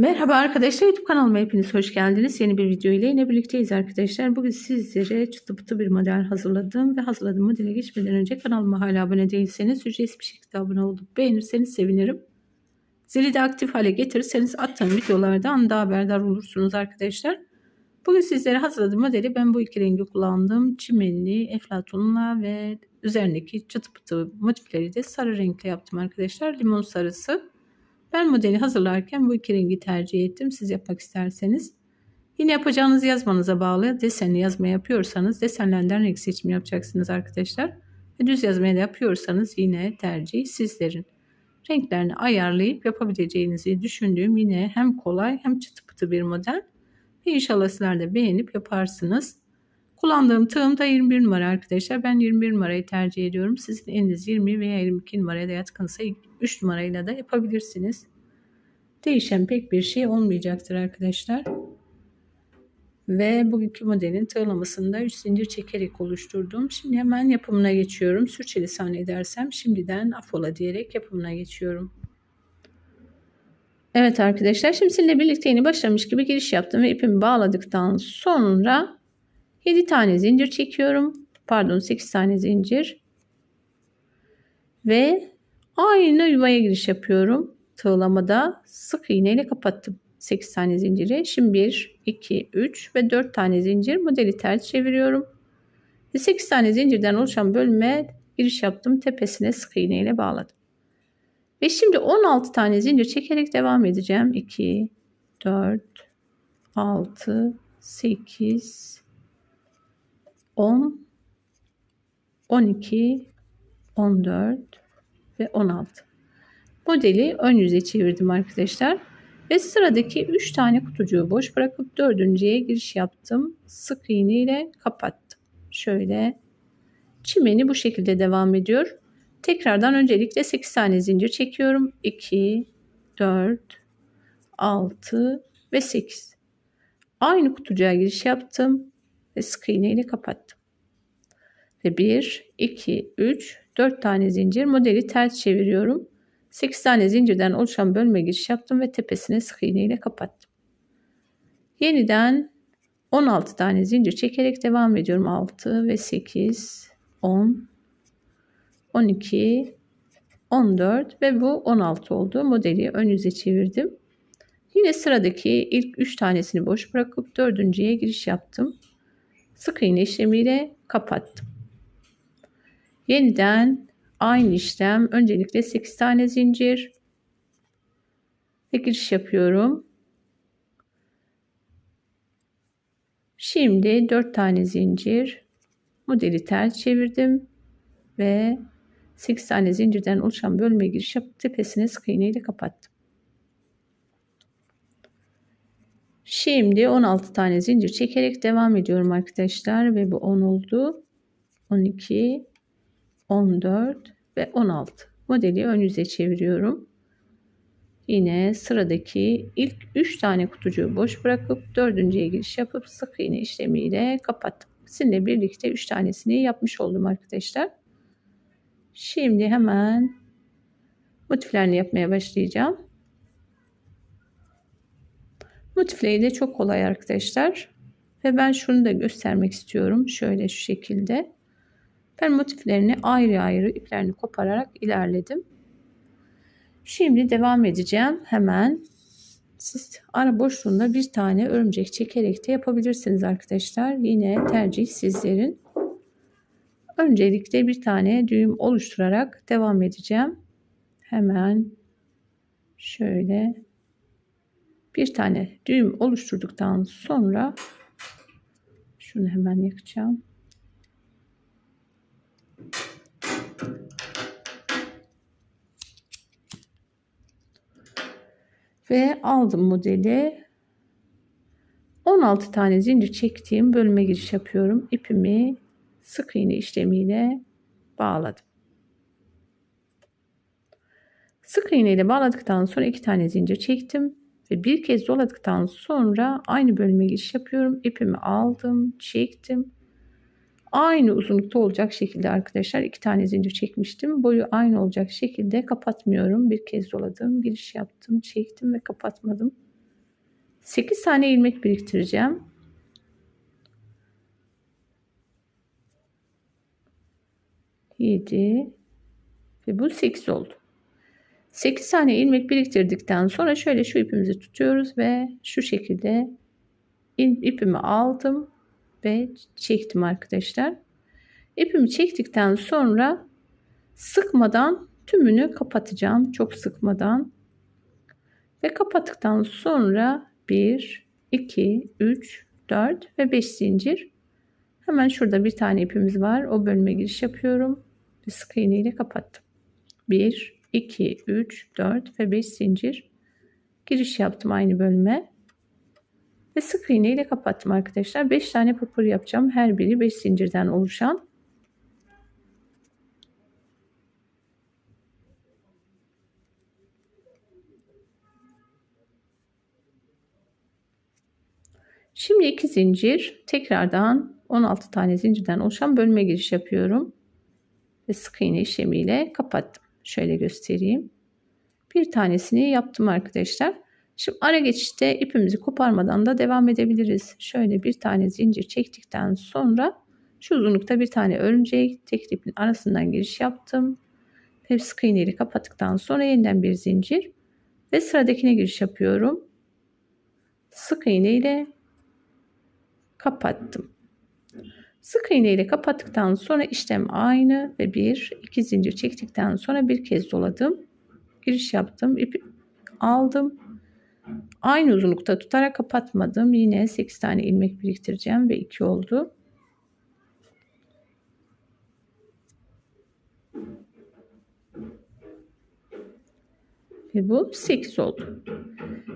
Merhaba arkadaşlar YouTube kanalıma hepiniz hoş geldiniz. Yeni bir video ile yine birlikteyiz arkadaşlar. Bugün sizlere çıtı pıtı bir model hazırladım ve hazırladığım modele geçmeden önce kanalıma hala abone değilseniz ücretsiz bir şekilde abone olup beğenirseniz sevinirim. Zili de aktif hale getirirseniz attığım videolardan da haberdar olursunuz arkadaşlar. Bugün sizlere hazırladığım modeli ben bu iki rengi kullandım. Çimenli, eflatunla ve üzerindeki çıtı pıtı motifleri de sarı renkle yaptım arkadaşlar. Limon sarısı. Ben modeli hazırlarken bu iki rengi tercih ettim. Siz yapmak isterseniz. Yine yapacağınız yazmanıza bağlı. Desenli yazma yapıyorsanız desenlerden renk seçimi yapacaksınız arkadaşlar. Ve düz yazmaya da yapıyorsanız yine tercih sizlerin. Renklerini ayarlayıp yapabileceğinizi düşündüğüm yine hem kolay hem çıtı pıtı bir model. Ve inşallah sizler de beğenip yaparsınız. Kullandığım tığım da 21 numara arkadaşlar. Ben 21 numarayı tercih ediyorum. Sizin eliniz 20 veya 22 numaraya da yatkınsa 3 numarayla da yapabilirsiniz. Değişen pek bir şey olmayacaktır arkadaşlar. Ve bugünkü modelin tığlamasında 3 zincir çekerek oluşturdum. Şimdi hemen yapımına geçiyorum. Sürçülisan edersem şimdiden afola diyerek yapımına geçiyorum. Evet arkadaşlar şimdi sizinle birlikte yeni başlamış gibi giriş yaptım ve ipimi bağladıktan sonra 7 tane zincir çekiyorum. Pardon 8 tane zincir. Ve aynı yuvaya giriş yapıyorum. Tığlamada sık iğne ile kapattım. 8 tane zinciri. Şimdi 1, 2, 3 ve 4 tane zincir modeli ters çeviriyorum. Ve 8 tane zincirden oluşan bölüme giriş yaptım. Tepesine sık iğne ile bağladım. Ve şimdi 16 tane zincir çekerek devam edeceğim. 2, 4, 6, 8, 10, 12, 14 ve 16. Modeli ön yüze çevirdim arkadaşlar. Ve sıradaki 3 tane kutucuğu boş bırakıp dördüncüye giriş yaptım. Sık iğne ile kapattım. Şöyle çimeni bu şekilde devam ediyor. Tekrardan öncelikle 8 tane zincir çekiyorum. 2, 4, 6 ve 8. Aynı kutucuğa giriş yaptım ve sık iğne ile kapattım. Ve 1, 2, 3, 4 tane zincir modeli ters çeviriyorum. 8 tane zincirden oluşan bölme giriş yaptım ve tepesine sık iğne ile kapattım. Yeniden 16 tane zincir çekerek devam ediyorum. 6 ve 8, 10, 12, 14 ve bu 16 oldu. Modeli ön yüze çevirdim. Yine sıradaki ilk 3 tanesini boş bırakıp dördüncüye giriş yaptım. Sık iğne işlemiyle kapattım. Yeniden aynı işlem. Öncelikle 8 tane zincir ve giriş yapıyorum. Şimdi 4 tane zincir modeli ters çevirdim ve 8 tane zincirden oluşan bölme giriş yapıp tepesine sık iğne ile kapattım. Şimdi 16 tane zincir çekerek devam ediyorum arkadaşlar ve bu 10 oldu. 12 14 ve 16 modeli ön yüze çeviriyorum. Yine sıradaki ilk 3 tane kutucuğu boş bırakıp dördüncüye giriş yapıp sık iğne işlemiyle kapattım. Sizinle birlikte 3 tanesini yapmış oldum arkadaşlar. Şimdi hemen motiflerini yapmaya başlayacağım. Motifleri de çok kolay arkadaşlar. Ve ben şunu da göstermek istiyorum. Şöyle şu şekilde. Ben motiflerini ayrı ayrı iplerini kopararak ilerledim. Şimdi devam edeceğim. Hemen siz ara boşluğunda bir tane örümcek çekerek de yapabilirsiniz arkadaşlar. Yine tercih sizlerin. Öncelikle bir tane düğüm oluşturarak devam edeceğim. Hemen şöyle bir tane düğüm oluşturduktan sonra şunu hemen yakacağım. Ve aldım modeli. 16 tane zincir çektiğim bölüme giriş yapıyorum. İpimi sık iğne işlemiyle bağladım. Sık iğne ile bağladıktan sonra iki tane zincir çektim ve bir kez doladıktan sonra aynı bölüme giriş yapıyorum. İpimi aldım, çektim aynı uzunlukta olacak şekilde arkadaşlar iki tane zincir çekmiştim. Boyu aynı olacak şekilde kapatmıyorum. Bir kez doladım, giriş yaptım, çektim ve kapatmadım. 8 tane ilmek biriktireceğim. Yedi ve bu 8 oldu. 8 tane ilmek biriktirdikten sonra şöyle şu ipimizi tutuyoruz ve şu şekilde ipimi aldım ve çektim arkadaşlar. İpimi çektikten sonra sıkmadan tümünü kapatacağım. Çok sıkmadan. Ve kapattıktan sonra 1, 2, 3, 4 ve 5 zincir. Hemen şurada bir tane ipimiz var. O bölüme giriş yapıyorum. Ve sık iğne ile kapattım. 1, 2, 3, 4 ve 5 zincir. Giriş yaptım aynı bölüme. Ve sık iğne ile kapattım arkadaşlar. 5 tane pırpır yapacağım. Her biri 5 zincirden oluşan. Şimdi iki zincir tekrardan 16 tane zincirden oluşan bölme giriş yapıyorum. Ve sık iğne işlemiyle kapattım. Şöyle göstereyim. Bir tanesini yaptım arkadaşlar. Şimdi ara geçişte ipimizi koparmadan da devam edebiliriz. Şöyle bir tane zincir çektikten sonra şu uzunlukta bir tane örümcek tek ipin arasından giriş yaptım. Ve sık iğneyi kapattıktan sonra yeniden bir zincir ve sıradakine giriş yapıyorum. Sık iğne ile kapattım. Sık iğne ile kapattıktan sonra işlem aynı ve bir iki zincir çektikten sonra bir kez doladım. Giriş yaptım. ipi aldım. Aynı uzunlukta tutarak kapatmadım. Yine 8 tane ilmek biriktireceğim ve 2 oldu. Ve bu 8 oldu.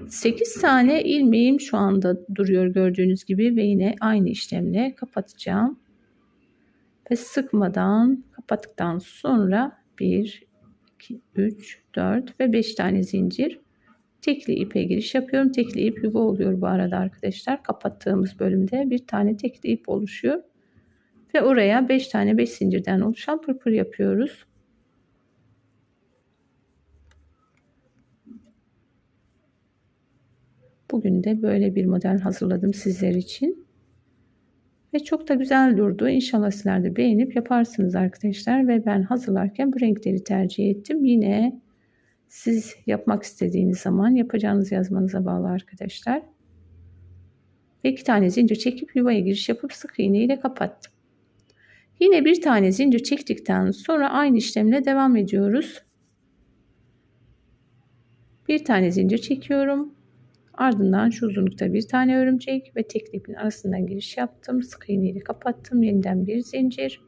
8 tane ilmeğim şu anda duruyor gördüğünüz gibi ve yine aynı işlemle kapatacağım. Ve sıkmadan kapattıktan sonra 1, 2, 3, 4 ve 5 tane zincir. Tekli ipe giriş yapıyorum. Tekli ip yuva oluyor bu arada arkadaşlar. Kapattığımız bölümde bir tane tekli ip oluşuyor. Ve oraya 5 tane 5 zincirden oluşan pırpır yapıyoruz. Bugün de böyle bir model hazırladım sizler için. Ve çok da güzel durdu. İnşallah sizler de beğenip yaparsınız arkadaşlar. Ve ben hazırlarken bu renkleri tercih ettim. Yine siz yapmak istediğiniz zaman yapacağınız yazmanıza bağlı arkadaşlar. Ve iki tane zincir çekip yuvaya giriş yapıp sık iğne ile kapattım. Yine bir tane zincir çektikten sonra aynı işlemle devam ediyoruz. Bir tane zincir çekiyorum. Ardından şu uzunlukta bir tane örümcek ve tek ipin arasından giriş yaptım. Sık iğne ile kapattım. Yeniden bir zincir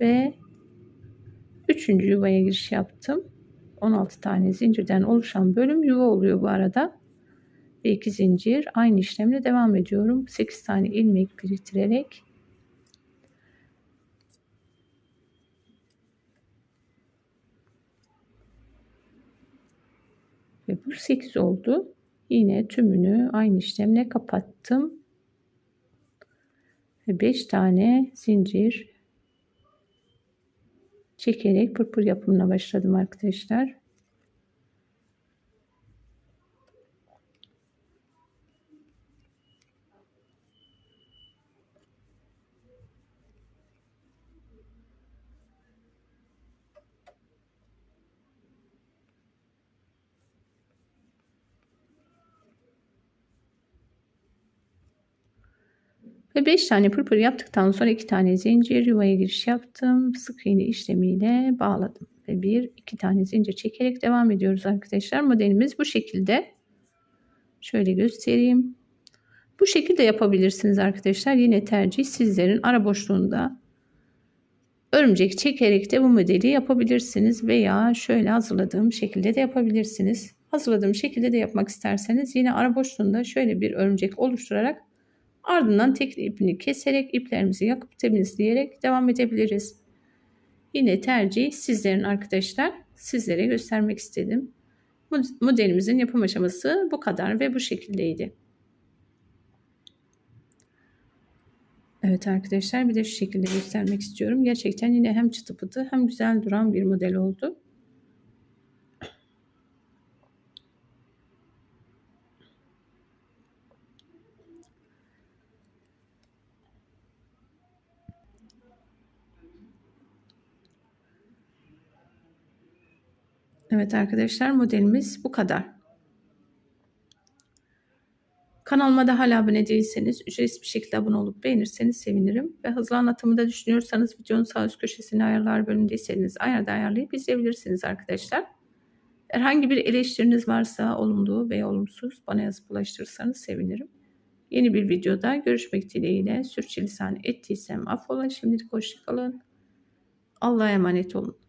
ve üçüncü yuvaya giriş yaptım. 16 tane zincirden oluşan bölüm yuva oluyor bu arada. Ve iki zincir aynı işlemle devam ediyorum. 8 tane ilmek biriktirerek ve bu 8 oldu. Yine tümünü aynı işlemle kapattım. Ve 5 tane zincir çekerek pırpır yapımına başladım arkadaşlar. Ve 5 tane pırpır yaptıktan sonra 2 tane zincir yuvaya giriş yaptım. Sık iğne işlemiyle bağladım. Ve 1 2 tane zincir çekerek devam ediyoruz arkadaşlar. Modelimiz bu şekilde. Şöyle göstereyim. Bu şekilde yapabilirsiniz arkadaşlar. Yine tercih sizlerin ara boşluğunda örümcek çekerek de bu modeli yapabilirsiniz veya şöyle hazırladığım şekilde de yapabilirsiniz. Hazırladığım şekilde de yapmak isterseniz yine ara boşluğunda şöyle bir örümcek oluşturarak Ardından tek ipini keserek iplerimizi yakıp temizleyerek devam edebiliriz. Yine tercih sizlerin arkadaşlar sizlere göstermek istedim. Modelimizin yapım aşaması bu kadar ve bu şekildeydi. Evet arkadaşlar bir de şu şekilde göstermek istiyorum. Gerçekten yine hem çıtı pıtı hem güzel duran bir model oldu. Evet arkadaşlar modelimiz bu kadar. Kanalıma da hala abone değilseniz ücretsiz bir şekilde abone olup beğenirseniz sevinirim. Ve hızlı anlatımı da düşünüyorsanız videonun sağ üst köşesine ayarlar bölümündeyseniz ayarda ayarlayıp izleyebilirsiniz arkadaşlar. Herhangi bir eleştiriniz varsa olumlu veya olumsuz bana yazıp ulaştırırsanız sevinirim. Yeni bir videoda görüşmek dileğiyle sürçülisan ettiysem affola. Şimdilik hoşçakalın. Allah'a emanet olun.